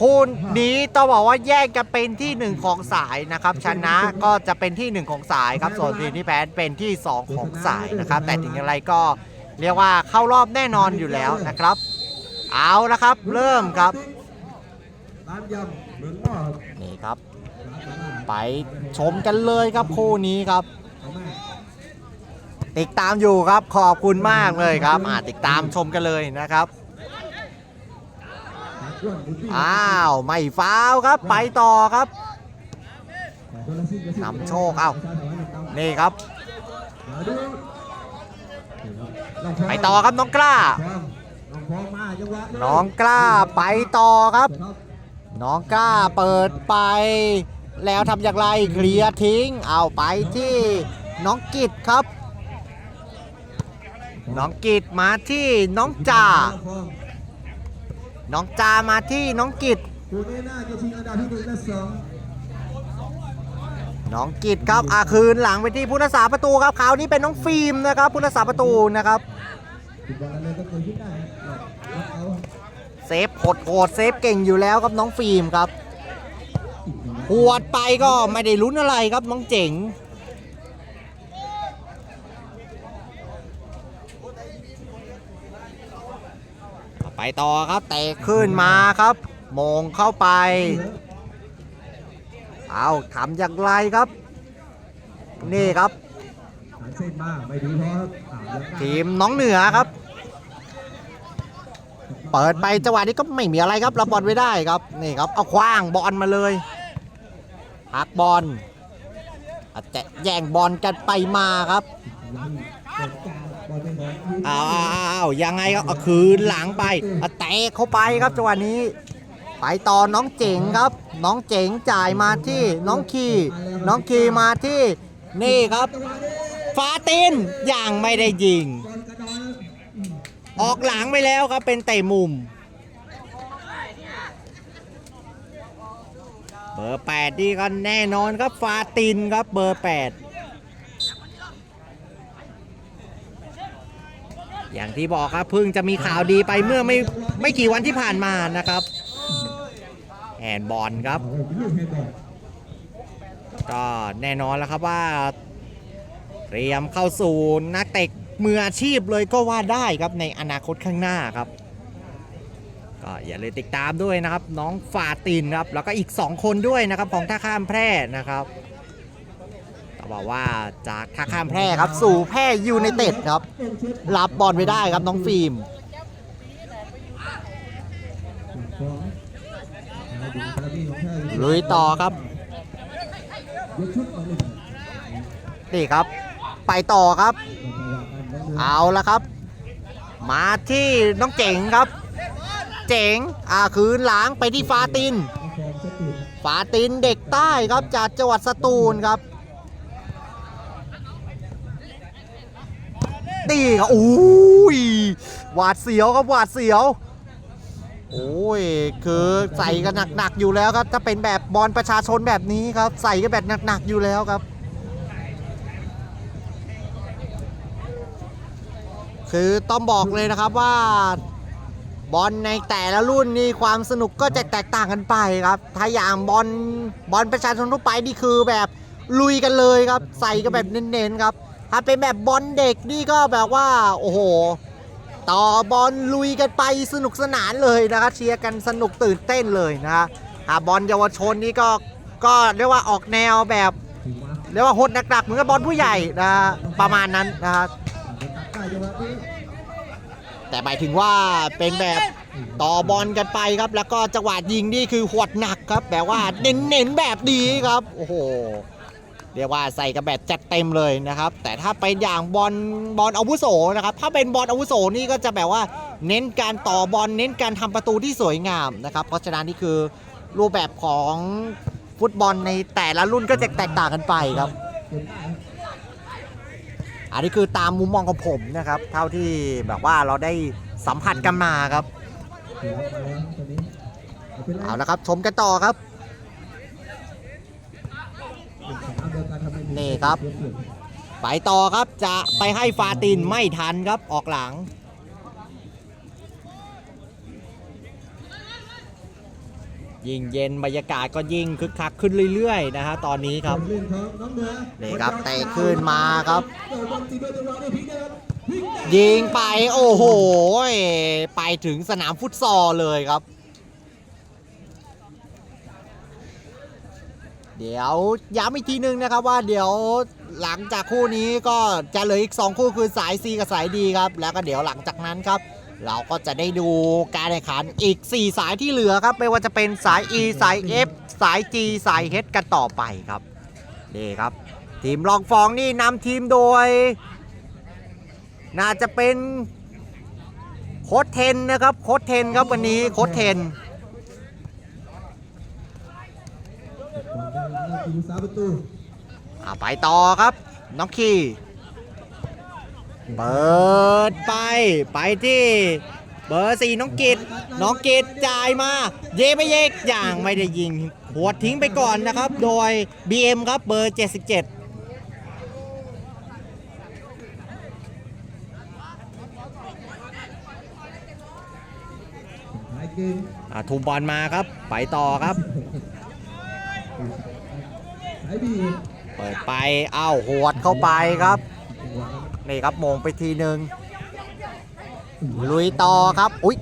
คู่นี้ต้องบอกว่าแยกกันเป็นที่หนึ่งของสายนะครับ ชนะก็จะเป็นที่หนึ่งของสายครับ ส่วนทีมที่แพ้เป็นที่สองของสายนะครับ แต่ถึงอย่างไรก็เรียกว่าเข้ารอบแน่นอนอยู่แล้วนะครับ เอาละครับ เริ่มครับตามยำเหมือนว่านี่ครับ ไปชมกันเลยครับคู่นี้ครับเอาแม่ติดตามอยู่ครับขอบคุณมากเลยครับอ่าติดตามชมกันเลยนะครับหา อ้าว ไม่ฟาวครับไปต่อครับนำโชคเอานี่ครับเดี๋ยครับ ไปต่อครับน้องกล้า น้องกล้าไปต่อครับ น้องกล้าเปิดไป แล้วทำอย่างไรเคลียร์ทิ้ง เอาไปที่น้องกิตครับ น้องกิตมาที่น้องจ่า น้องจามาที่น้องกิตคู่นี้น่าจะชิงอันดับที่หนึ่งและสองน้องกิตครับอาคืนหลังไปที่ผู้รักษาประตูครับคราวนี้เป็นน้องฟิล์มนะครับผู้รักษาประตูนะครับติดบอลอะไรก็เกิดขึ้นได้ครับเอาเอาเซฟโหดโหดเซฟเก่งอยู่แล้วครับน้องฟิล์มครับหวดไปก็ไม่ได้ลุ้นอะไรครับน้องเจ๋ง ไปต่อครับเตะขึ้นมาครับโมงเข้าไป เอาทำอย่างไรครับ นี่ครับ ทีมน้องเหนือครับ เปิดไปจังหวะนี้ก็ไม่มีอะไรครับรับบอลไว้ได้ครับนี่ครับเอาคว้างบอลมาเลยหักบอลอาจจะแย่งบอลกันไปมาครับ ยังเปิดกลางบอลเป็นข อ้าวอ้าวยังไงก็เอาคืนหลังไปเตะเข้าไปครับจังหวะนี้ ไปต่อน้องเจ๋งครับ น้องเจ๋งจ่ายมาที่น้องคีน้องคีมาที่นี่ครับฟาตินยังไม่ได้ยิง ออกหลังไปแล้วครับเป็นเตะมุมเบอร์8นี่ก็แน่นอนครับฟาตินครับเบอร์8 อย่างที่บอกครับเพิ่งจะมีข่าวดีไปเมื่อไม่ไม่กี่วันที่ผ่านมานะครับแอนบอลครับ ก็แน่นอนแล้วครับว่า เตรียมเข้าสู่นักเตะมืออาชีพเลยก็ว่าได้ครับในอนาคตข้างหน้าครับ ก็อย่าลืมติดตามด้วยนะครับ น้องฟาตินครับ แล้วก็อีก 2 คนด้วยนะครับของท่าข้ามแพร่นะครับ บอกว่าจากท่าข้ามแพร่ครับ สู่แพร่ยูไนเต็ดครับ รับบอลไปได้ครับน้องฟิล์มสองเอาดูคาราบีของแท้อยู่ลุยต่อครับนี่ครับ ไปต่อครับ เอาละครับ มาที่น้องเจ๋งครับ เจ๋งอ่าคืนหลังไปที่ฟาติน ฟาตินเด็กใต้ครับจากจังหวัดสตูลครับ ตีครับอุ้ยหวาดเสียวครับหวาดเสียว โอ้ยคือใส่กันหนักๆอยู่แล้วครับ ถ้าเป็นแบบบอลประชาชนแบบนี้ครับ ใส่กันแบบหนักๆอยู่แล้วครับคือต้องบอกเลยนะครับว่าบอลในแต่ละรุ่นนี่ความสนุกก็จะแตกต่างกันไปครับ ถ้าอย่างบอลบอลประชาชนทั่วไปนี่คือแบบลุยกันเลยครับ ใส่กันแบบเน้นๆครับ ถ้าเป็นแบบบอลเด็กนี่ก็แบบว่า โอ้โห ต่อบอลลุยกันไปสนุกสนานเลยนะครับเชียร์กันสนุกตื่นเต้นเลยนะฮะถ้าบอลเยาวชนนี่ก็ก็เรียกว่าออกแนวแบบเรียกว่าหดหนักๆเหมือนกับบอลผู้ใหญ่นะประมาณนั้นนะฮะตัดได้จังหวะนี้แต่หมายถึงว่าเป็นแบบต่อบอลกันไปครับ แล้วก็จังหวะยิงนี่คือหดหนักครับแบบว่าเน้นๆแบบดีครับ โอ้โห เรียกว่าใส่กันแบบจัดเต็มเลยนะครับ แต่ถ้าเป็นอย่างบอลบอลอาวุโสนะครับ ถ้าเป็นบอลอาวุโสนี่ก็จะแบบว่าเน้นการต่อบอลเน้นการทำประตูที่สวยงามนะครับ เพราะฉะนั้นนี่คือรูปแบบของฟุตบอลในแต่ละรุ่นก็จะแตกต่างกันไปครับ อันนี้คือตามมุมมองของผมนะครับ เท่าที่แบบว่าเราได้สัมผัสกันมาครับ เอาละครับชมกันต่อครับ เป็ นสาวเดียวกันทำให้นี่ครับเปลี่ยนไปต่อครับจะไปให้ฟาตินไม่ทันครับออกหลัง ยิ่งเย็นบรรยากาศก็ยิ่งคึกคักขึ้นเรื่อยๆนะฮะตอนนี้ครับเล่นของน้องเหนือนี่ครับเตะขึ้นมาครับเปิดบอลตีด้วยจังหวะนี้พลิกนะครับพลิกได้ยิงไปโอ้โห ไปถึงสนามฟุตซอลเลยครับ เดี๋ยวย้ำอีกทีนึงนะครับว่าเดี๋ยวหลังจากคู่นี้ก็จะเหลืออีก 2 คู่คือสาย C กับสาย D ครับ แล้วก็เดี๋ยวหลังจากนั้นครับ เราก็จะได้ดูการแข่งขันอีก 4 สายที่เหลือครับ ไม่ว่าจะเป็นสาย E สาย F สาย G สาย H กันต่อไปครับนี่ครับ ทีมลองฟองนี่นำทีมโดย น่าจะเป็นโค้ดเทนนะครับโค้ดเทนครับวันนี้โค้ดเทน บอล ได้แล้วทีมสามประตูอ่าไปต่อครับน้องคีเปิดไปไปที่เบอร์สี่น้องกิตน้องกิตจ่ายมา เยไปเยกอย่างไม่ได้ยิงหัวดทิ้งไปก่อนนะครับ โดย BM ครับเบอร์ 77ท้ายเกมอ่าทุมบอลมาครับ ไปต่อครับสายบี เปิดไปอ้าวหวดเข้าไปครับ นี่ครับมงไปทีหนึ่งลุยต่อครับอุ๊ย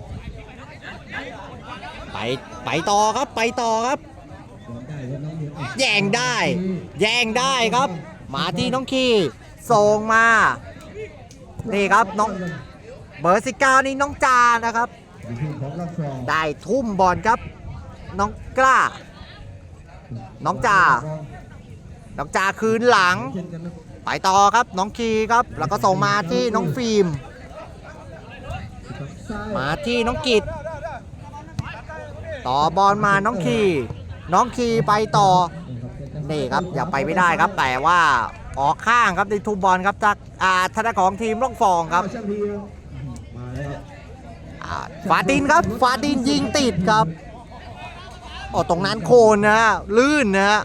ไปไปต่อครับไปต่อครับแย่งได้ แย่งได้ครับ มาที่น้องคีส่งมา นี่ครับน้องเบอร์สิบเก้านี่น้องจานะครับ ได้ทุ่มบอลครับ น้องกล้า น้องจ่า น้องจาคืนหลัง ไปต่อครับน้องคีครับ แล้วก็ส่งมาที่น้องฟิล์มายมาที่น้องกิตต่อบอลมาน้องคีน้องคีไปต่อ นี่ครับอย่าไปไม่ได้ครับ แต่ว่าออกข้างครับในทุบบอลครับจากอาธนาของทีมล่องฟองครับอ้าวช่างทีครับมาแล้วครับอ่าฟาตินครับฟาตินยิงติดครับโอ้ตรงนั้นโคนนะลื่นนะ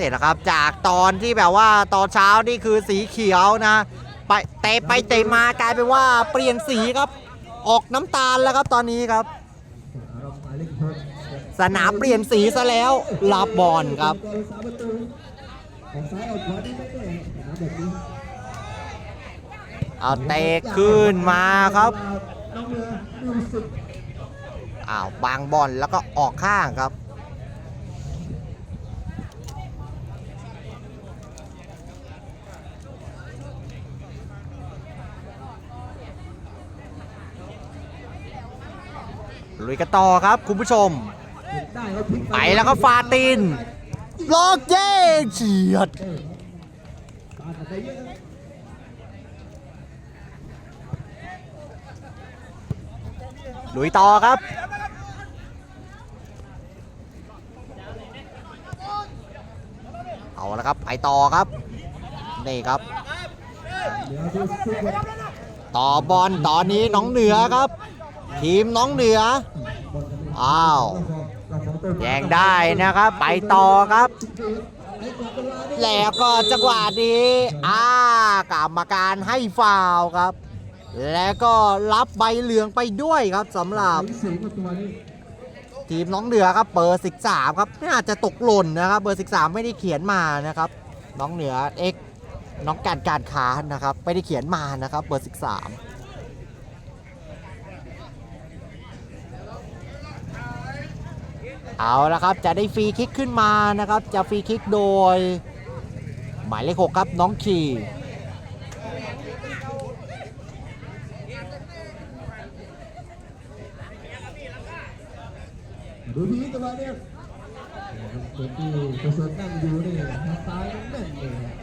ฮะรถยี่สิบชั่วโมงนี่แหละครับ จากตอนที่แบบว่าตอนเช้านี่คือสีเขียวนะ ไปเตะไปเตะมากลายเป็นว่าเปลี่ยนสีครับ ออกน้ำตาลแล้วครับตอนนี้ครับ สนามเปลี่ยนสีซะแล้วรับบอลครับเอาเตะขึ้นมาครับเอดูสุดอ้าวบางบอลแล้วก็ออกข้างครับ ลุยกันต่อครับคุณผู้ชม ไปแล้วก็ฟาตินล็อกเย้เฉียดลุยต่อครับ เอาละครับ ไปต่อครับ นี่ครับเดี๋ยวดูสุดครับต่อบอลตอนนี้น้องเหนือครับ ทีมน้องเหนือบอลกันเลยอ้าว แย่งได้นะครับ ไปต่อครับ แล้วก็จังหวะนี้อ่ากรรมการให้ฟาวครับ แล้วก็รับใบเหลืองไปด้วยครับสำหรับ ทีมน้องเหนือครับเบอร์13ครับน่าจะตกหล่นนะครับ เบอร์13ไม่ได้เขียนมานะครับ น้องเหนือเอ็กน้องการการค้านะครับ ไม่ได้เขียนมานะครับ เบอร์13 เอาละครับจะได้ฟรีคิกขึ้นมานะครับ จะฟรีคิกโดย หมายเลขหกครับน้องคีดูทีจังหวะเนี้ยคนที่ประสบนั่งอยู่นี่ทางซ้ายนั่นแม่นเลยครับ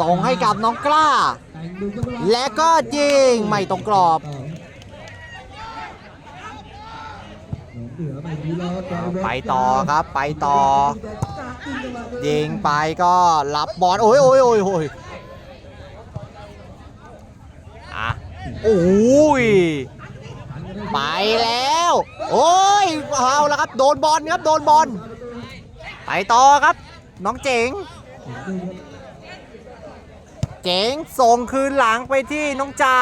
ส่งให้กับน้องกล้าแต่งดูจังหวะและก็ยิงไม่ตรงกรอบ ต่อเหนือ ไปต่อครับไปต่อ ยิงไปก็รับบอลโอ้ยโอ้ยโอ้ยโอ้ยอะโอ้ยไปแล้ว โอ้ยเอาแล้วครับ โดนบอลครับโดนบอลไปต่อครับ น้องเจ๋ง เจ๋งส่งคืนหลังไปที่น้องจ่า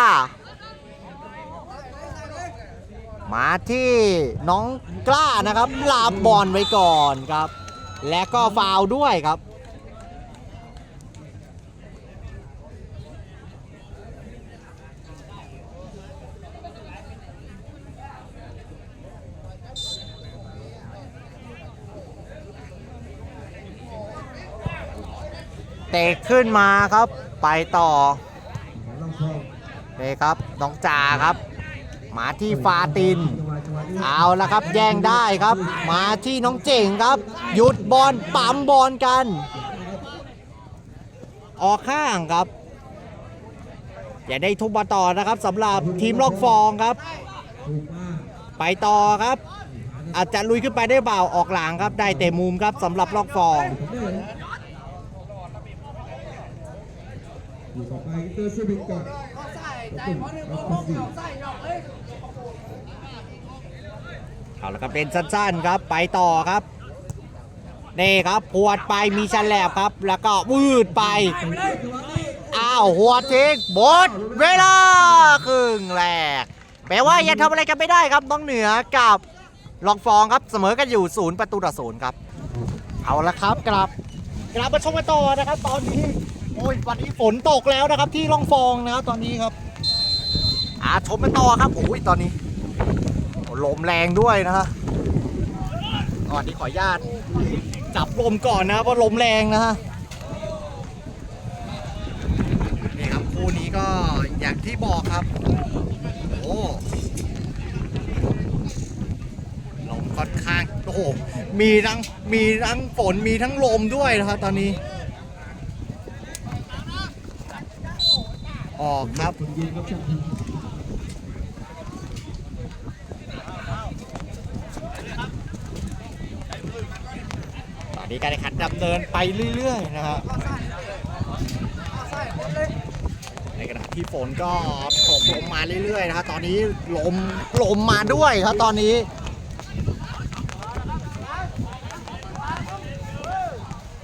มาที่น้องกล้านะครับลาบบอลไว้ก่อนครับ และก็ฟาวด้วยครับเตะขึ้นมาครับไปต่อลองคองนี่ครับ น้องจ่าครับ มาที่ฟาตินจังหวะจังหวะนี้เอาละครับแย่งได้ครับ มาที่น้องเจ๋งครับ หยุดบอลปั๊มบอลกัน ออกข้างครับอย่าได้ทุบมาต่อนะครับสำหรับทีมล็อกฟองครับถูกมากไปต่อครับ อาจจะลุยขึ้นไปได้เปล่าออกหลังครับ ได้เตะมุมครับสำหรับล็อกฟองผมได้เลยอยู่ต่อไปเตอร์ซูบิงก่อนตุ้มแล้วก็สี่ เอาละครับเป็นสั้นๆครับไปต่อครับนี่ครับพวดไปมีชันแลบครับ แล้วก็วืดไป อ้าวหัวทิ้งหมดเวลาครึ่งแรกแปลว่ายังทำอะไรกันไม่ได้ครับน้องเหนือกับลองฟองครับเสมอกันอยู่ศูนย์ประตูต่อศูนย์ครับ เอาละครับกลับกลับมาชมกันต่อนะครับ ตอนนี้โอ้ยวันนี้ฝนตกแล้วนะครับที่ล่องฟองนะครับตอนนี้ครับอ่าชมกันต่อครับโอ้ยตอนนี้ ลมแรงด้วยนะฮะก่อนที่ขออนุญาตจับลมก่อนนะเพราะลมแรงนะฮะนี่ครับคู่นี้ก็อย่างที่บอกครับโอ้ลมค่อนข้างโอ้โหมีทั้งมีทั้งฝนมีทั้งลมด้วยนะครับตอนนี้ ออกครับ คนยิงครับช่างที นี้การแข่งขันดำเนินไปเรื่อยๆนะครับในขณะที่ฝนก็ตกลงมาเรื่อยๆนะครับตอนนี้ลมลมมาด้วยครับตอนนี้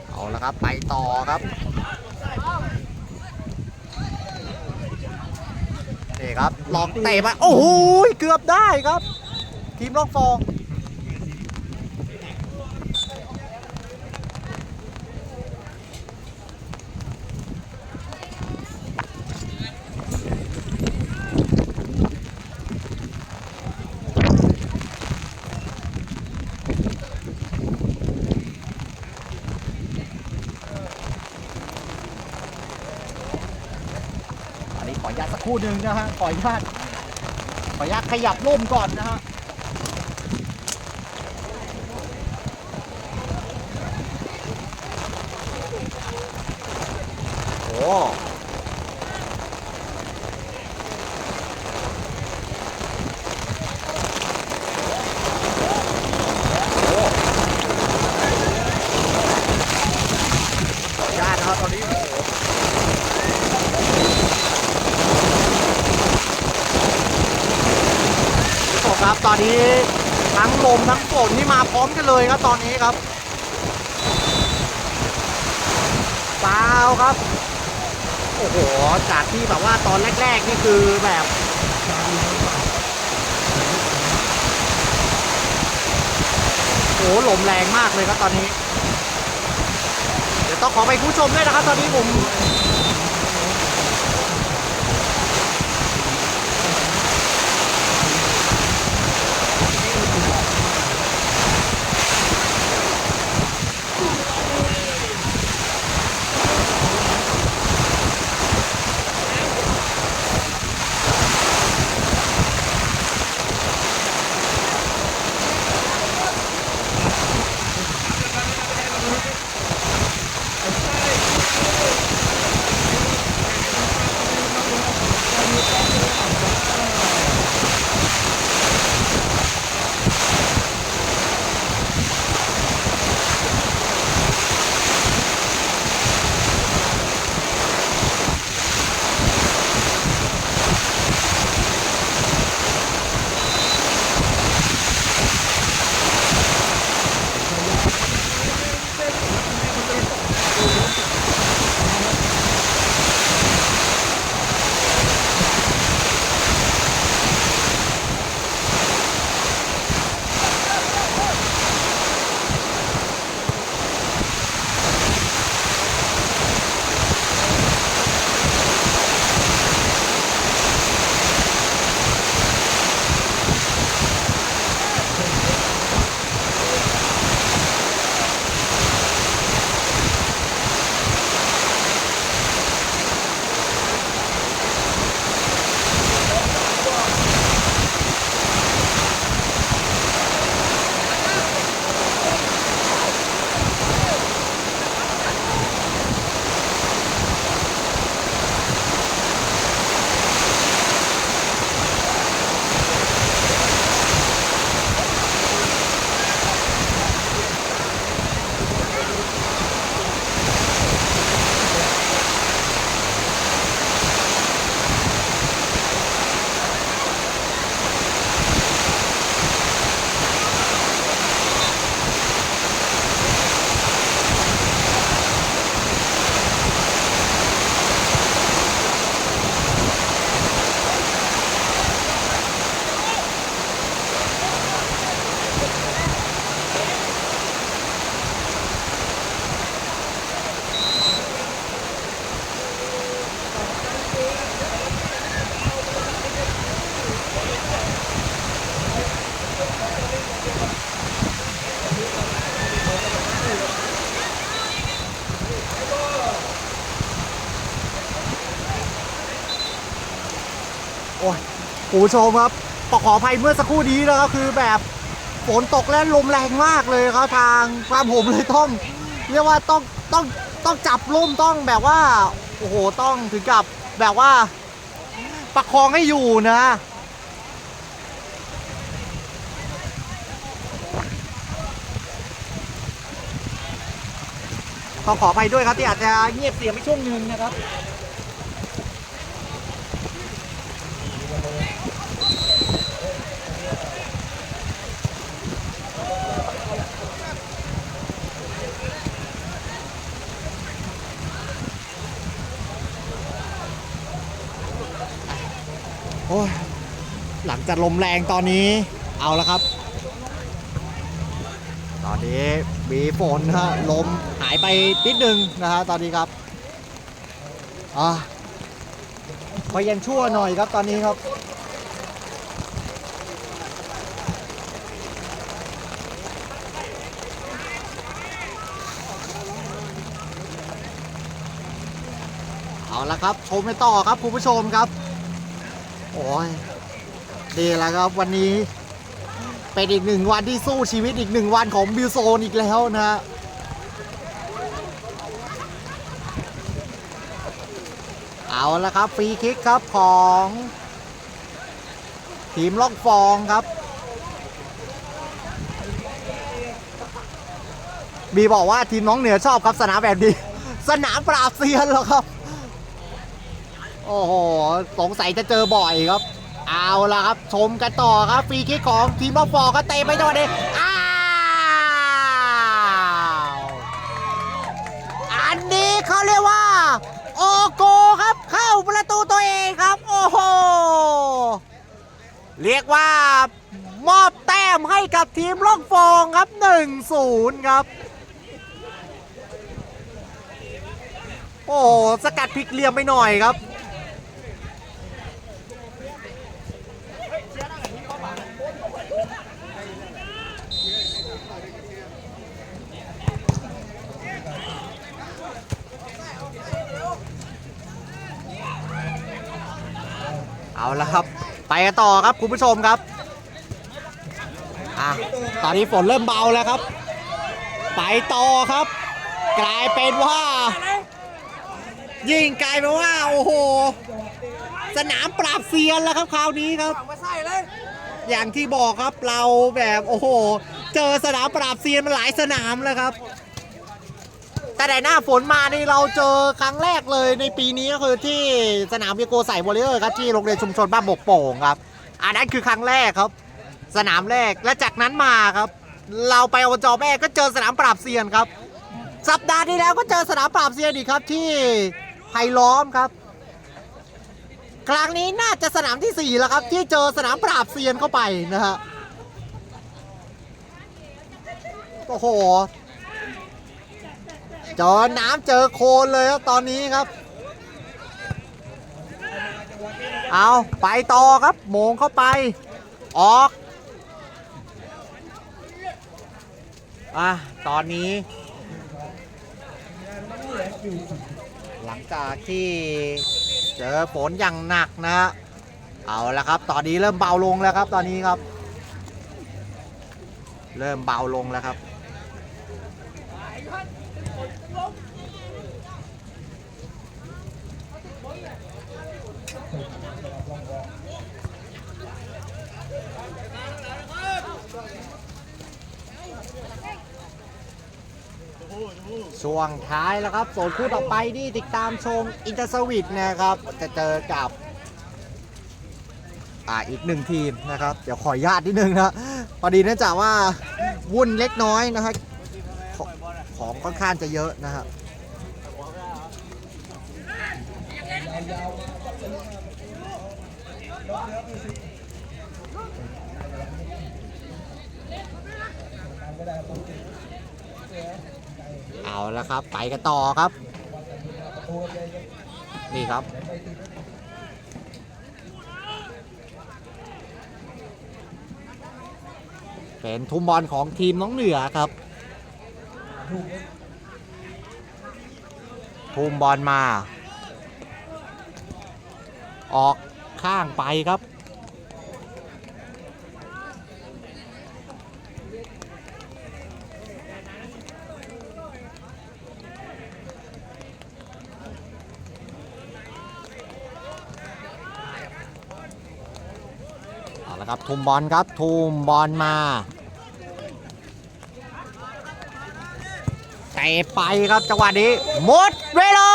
เอาละครับไปต่อครับนี่ครับลองเตะมาโอ้โหเกือบได้ครับ ทีมลอกฟอง อันนี้ขออนุญาตสักครู่ หนึ่งนะฮะขออนุญาตขออนุญาตขยับร่มก่อนนะฮะ โอ้โอ้ขออนุญาตนะครับตอนนี้โอ้โห ผู้ชมครับตอนนี้ทั้งลมทั้งฝ นนี่มาพร้อมกันเลยครับตอนนี้ครับฟาวครับ โอ้โห จากที่แบบว่าตอนแรก ๆ นี่คือแบบ โอ้หลมแรงมากเลยครับตอนนี้ เดี๋ยวต้องขอไปผู้ชมด้วยนะครับ ตอนนี้ผม คุณผู้ชมครับขออภัยเมื่อสักครู่นี้นะครับคือแบบฝนตกและลมแรงมากเลยครับทางความผมเลยต้อง เรียกว่าต้องต้องต้องจับร่มต้องแบบว่าโอ้โหต้องถึงกับแบบว่า ประคองให้อยู่นะต้องขออภัยด้วยครับที่อาจจะเงียบเสียงไปช่วงหนึ่งนะครับ โอ้ยหลังจากลมแรงตอนนี้เอาแล้วครับ ตอนนี้มีฝนนะฮะลมหายไปนิดนึงนะฮะตอนนี้ครับอ่าก็ยังชั่วหน่อยครับตอนนี้ครับเอาละครับ ชมไปต่อครับคุณผู้ชมครับ โอ้ยดีแล้วครับวันนี้ เป็นอีกหนึ่งวันที่สู้ชีวิตอีกหนึ่งวันของบิลโซนอีกแล้วนะฮะเอาละครับฟรีคิกครับของทีมล่องฟองครับบีบอกว่าทีมน้องเหนือชอบครับสนามแบบนี้ สนามปราบเซียนเหรอครับ โอ้โห สงสัยจะเจอบ่อยครับ เอาละครับ ชมกันต่อครับ ฟรีคิกของทีมบอลฟอร์ก็เตะไปจังหวะนี้อ้าว อันนี้เขาเรียกว่า โอโกครับ เข้าประตูตัวเองครับ โอ้โห เรียกว่ามอบแต้มให้กับทีมล่องฟองครับ 1-0 ครับ โอ้โหสกัดพลิกเหลี่ยมไปหน่อยครับ เอาละครับ ไปกันต่อครับคุณผู้ชมครับอะตอนนี้ฝนเริ่มเบาแล้วครับ ไปต่อครับ กลายเป็นว่า ยิ่งกลายเป็นว่า โอ้โห สนามปราบเซียนแล้วครับคราวนี้ครับ อย่างที่บอกครับเราแบบโอ้โห เจอสนามปราบเซียนมาหลายสนามแล้วครับ แต่แต่หน้าฝนมานี่เราเจอครั้งแรกเลยในปีนี้ก็คือที่สนามเวียโกใส่วอลเลย์ครับที่โรงเรียนชุมชนบ้านบกโป่งครับอันนั้นคือครั้งแรกครับ สนามแรกและจากนั้นมาครับ เราไปอบจแม่ก็เจอสนามปราบเซียนครับ สัปดาห์ที่แล้วก็เจอสนามปราบเซียนอีกครับที่ไผ่ล้อมครับ ครั้งนี้น่าจะสนามที่ 4 แล้วครับ ที่เจอสนามปราบเซียนเข้าไปนะฮะโอ้โห จอน้ำเจอโคลนเลยครับตอนนี้ครับ เอาไปต่อครับโมงเข้าไป ออกอะตอนนี้ หลังจากที่เจอฝนอย่างหนักนะฮะเอาละครับ ตอนนี้เริ่มเบาลงแล้วครับ ตอนนี้ครับ เริ่มเบาลงแล้วครับ ช่วงท้ายแล้วครับโซนคู่ต่อไปนี่ติดตามชมอินเตอร์สวิตนะครับ จะเจอกับอ่าอีกหนึ่งทีมนะครับ เดี๋ยวขออนุญาตนิดนึงนะพอดีเนื่องจากว่าวุ่นเล็กน้อยนะฮะขอของค่อนข้างจะเยอะนะฮะ เอาละครับ ไปกันต่อครับ นี่ครับ เป็นทุ่มบอลของทีมน้องเหนือครับ ทุ่มบอลมา ออกข้างไปครับ เอาละครับ ทุ่มบอลครับทุ่มบอลมาเตะไปครับจังหวะนี้หมดเวลา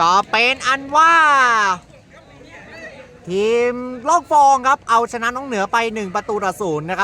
ก็เป็นอันว่า ทีมลองฟองครับเอาชนะน้องเหนือไป 1 ประตูต่อศูนย์นะครับ